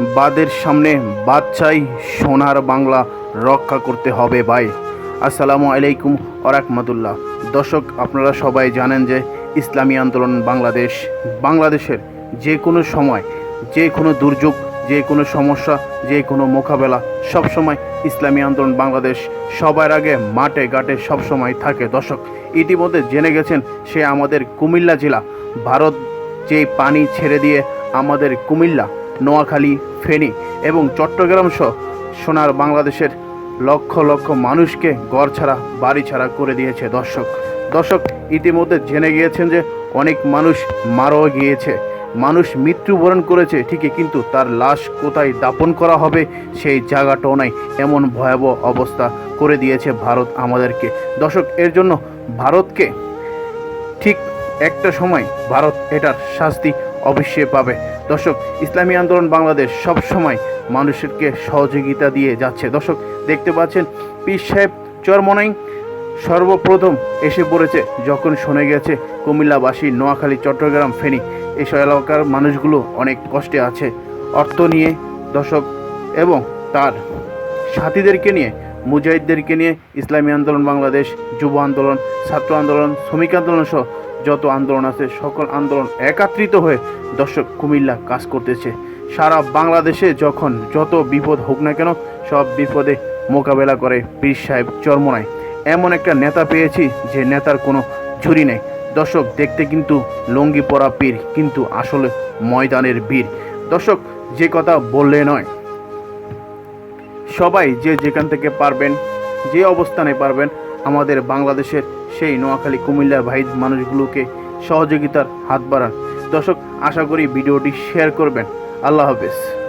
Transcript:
বাদের সামনে বাদ চাই সোনার বাংলা রক্ষা করতে হবে ভাই। আসসালামু আলাইকুম ওরহমতুল্লাহ দর্শক, আপনারা সবাই জানেন যে ইসলামী আন্দোলন বাংলাদেশ, বাংলাদেশের যে কোনো সময় যে কোনো দুর্যোগ যে কোনো সমস্যা যে কোনো মোকাবেলা সবসময় ইসলামী আন্দোলন বাংলাদেশ সবার আগে মাঠে ঘাটে সবসময় থাকে। দর্শক, ইতিমধ্যে জেনে গেছেন সে আমাদের কুমিল্লা জেলা। ভারত যে পানি ছেড়ে দিয়ে আমাদের কুমিল্লা নোয়াখালী, ফেনী এবং চট্টগ্রাম সহ সোনার বাংলাদেশের লক্ষ লক্ষ মানুষকে ঘর ছাড়া, বাড়ি ছাড়া করে দিয়েছে দর্শক। দর্শক, ইতিমধ্যে জেনে গিয়েছেন যে অনেক মানুষ মারাও গিয়েছে। মানুষ মৃত্যুবরণ করেছে, ঠিকই, কিন্তু তার লাশ কোথায় দাপন করা হবে সেই জায়গাটাও নাই এমন ভয়াবহ অবস্থা করে দিয়েছে ভারত আমাদেরকে। দর্শক, এর জন্য ভারতকে ঠিক একটা সময় ভারত এটার শাস্তি অবশ্যই পাবে। দর্শক, ইসলামী আন্দোলন বাংলাদেশ সব সময় মানুষকে সহযোগিতা দিয়ে যাচ্ছে। দর্শক, দেখতে পাচ্ছেন, পীর সাহেব চরমনাই সর্বপ্রথম এসে পড়েছে। যখন শুনে গেছে, কুমিল্লাবাসী, নোয়াখালী, চট্টগ্রাম, ফেনী এইসব এলাকার মানুষগুলো অনেক কষ্টে আছে। অর্থ নিয়ে, দর্শক, এবং তার সাথীদেরকে নিয়ে, মুজাহিদদেরকে নিয়ে ইসলামী আন্দোলন বাংলাদেশ, যুব আন্দোলন, ছাত্র আন্দোলন, শ্রমিক আন্দোলন সহ যত আন্দোলন আছে, সকল আন্দোলন একাত্রিত হয়ে দর্শক কুমিল্লা কাজ করতেছে। সারা বাংলাদেশে যখন যত বিপদ হোক না কেন, সব বিপদে মোকাবেলা করে পীর সাহেব চরমনায়। এমন একটা নেতা পেয়েছি যে নেতার কোনো ঝুরি নেই। দর্শক দেখতে কিন্তু লঙ্গি পরা পীর কিন্তু আসলে ময়দানের বীর। দর্শক, যে কথা বললে নয়। সবাই যে যেখান থেকে পারবেন, যে অবস্থানে পারবেন, আমাদের বাংলাদেশের সেই নোয়াখালী, কুমিল্লার ভাই মানুষগুলোকে সহযোগিতার হাত বাড়ান। দর্শক, আশা করি ভিডিওটি শেয়ার করবেন। আল্লাহ হাফেজ।